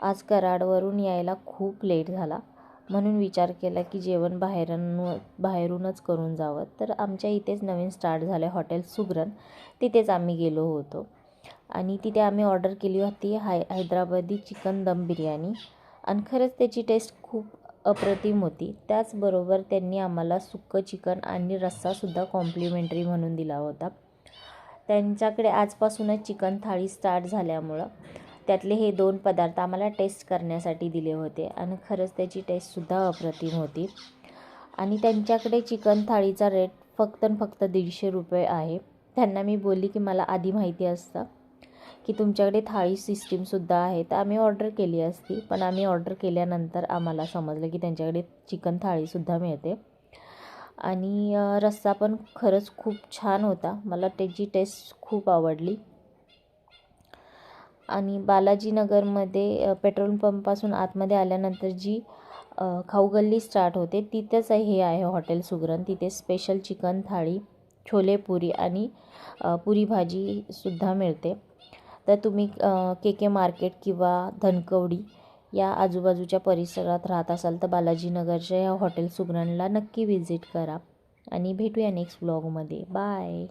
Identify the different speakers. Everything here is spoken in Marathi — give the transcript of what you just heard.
Speaker 1: आज कराडवरून यायला खूप लेट झाला. म्हणून विचार केला की जेवण बाहेरून बाहेरूनच करून जावं. तर आमच्या इथेच नवीन स्टार्ट झालं हॉटेल सुग्रण. तिथेच आम्ही गेलो होतो. आणि तिथे आम्ही ऑर्डर केली होती हाय हैदराबादी चिकन दम बिर्याणी. आणि खरंच त्याची टेस्ट खूप अप्रतिम होती. त्याचबरोबर त्यांनी आम्हाला सुक्कं चिकन आणि रस्सासुद्धा कॉम्प्लिमेंटरी म्हणून दिला होता. त्यांच्याकडे आजपासूनच चिकन थाळी स्टार्ट झाल्यामुळं. त्यातले हे दोन पदार्थ आम्हाला टेस्ट करण्यासाठी दिले होते आणि खरंच त्याची टेस्टसुद्धा अप्रतिम होती. आणि त्यांच्याकडे चिकन थाळीचा रेट फक्त आणि फक्त दीडशे रुपये आहे. त्यांना मी बोलली की मला आधी माहिती असतं की तुमच्याकडे थाळी सिस्टीमसुद्धा आहे. तर आम्ही ऑर्डर केली असती. पण आम्ही ऑर्डर केल्यानंतर आम्हाला समजलं की त्यांच्याकडे चिकन थाळीसुद्धा मिळते. आणि रस्सा पण खरंच खूप छान होता. मला त्याची टेस्ट खूप आवडली. आणि बालाजीनगरमध्ये पेट्रोल पंपपासून आतमध्ये आल्यानंतर जी खाऊगल्ली स्टार्ट होते तिथंच हे आहे हॉटेल सुगरण. तिथे स्पेशल चिकन थाळी छोले पुरी आणि पुरी भाजीसुद्धा मिळते. तर तुम्ही के के मार्केट किंवा धनकवडी या आजूबाजूच्या परिसरात राहत असाल तर बालाजीनगरच्या या हॉटेल सुगरणला नक्की व्हिजिट करा. आणि भेटूया नेक्स्ट ब्लॉगमध्ये. बाय!